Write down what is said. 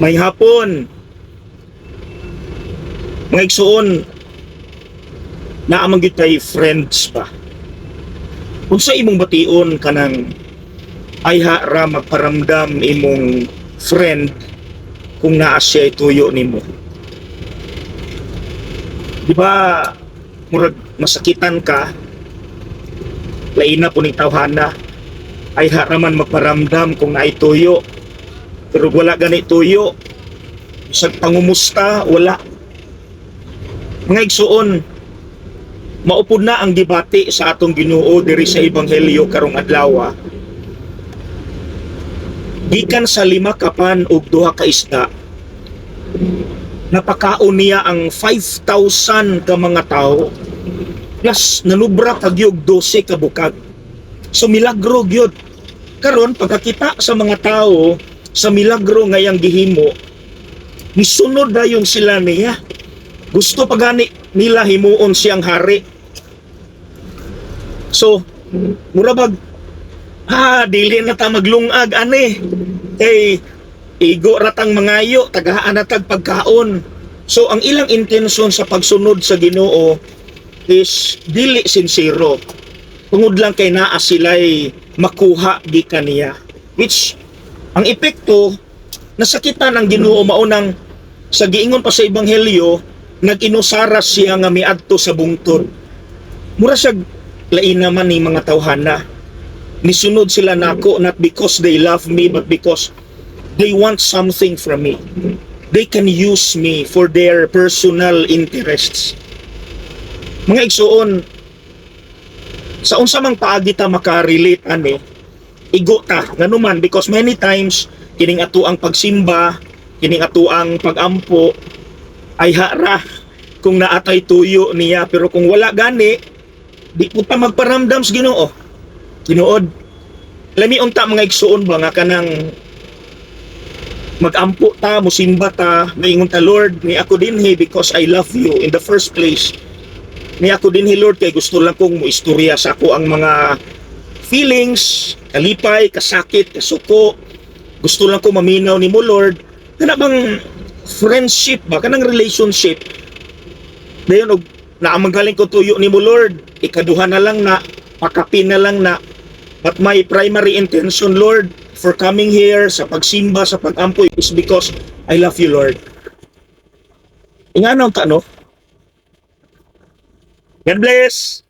May hapon. Mga igsuon, naamang gyud kay friends pa. Unsa imong bation kanang ay ha ra magparamdam imong friend kung naa siya tuyo nimo. Di ba murag masakitan ka lain na po ning tawhana ay haraman magparamdam kung naay tuyo pero wala gani tuyo. Sa pangumusta wala. Mga igsuon maupod na ang debate sa atong Ginoo diri sa ebanghelyo karong adlaw gikan sa lima kapan ug duha ka isda napakaon niya ang 5,000 ka mga tao. Plus nanubra kagyog 12 ka bukag. So milagro gyud. Karon pagkakita sa mga tao sa milagro ngayang gihimo misunod dayon sila niya. Gusto pa gani nila himuon siyang hari. So murabag ah dili na ta maglungag ani. Eh igo ratang mangayo tagaan na tag pagkaon. So ang ilang intensyon sa pagsunod sa Ginoo is dili sincero. Tungod lang kay naa sila'y makuha di kaniya which ang epekto nasakitan ang Ginoo maunang sa giingon pa sa ebanghelyo nag-inusaras siya nga miadto sa bungtod. Mura siya lain naman ni mga tawhana. Nisunod sila nako not because they love me but because they want something from me. They can use me for their personal interests. Mga igsuon sa unsa mang paagi ta makarelate ani igo ta nganuman because many times kining ato ang pagsimba kining ato ang pagampo ay hara kung naatay tuyo niya. Pero kung wala gani di po ta magparamdam sa Ginoo. Tinuod lami unta mga igsuon ba nga kanang magampo ta musimba ta maingon ta Lord ni ako dinhi because I love you in the first place. Ni ako dinhi Lord kay gusto lang kong muistorya sa ako ang mga feelings kalipay kasakit kasuko. Gusto lang ko maminaw ni mo Lord. Kana bang friendship ba? Kanang relationship? Dayon og naamagaling ko tuyo ni mo Lord. Ikaduha na lang na pakapin na lang na. But my primary intention Lord for coming here sa pagsimba sa pagampoy is because I love you Lord. Inganaw ta no? God bless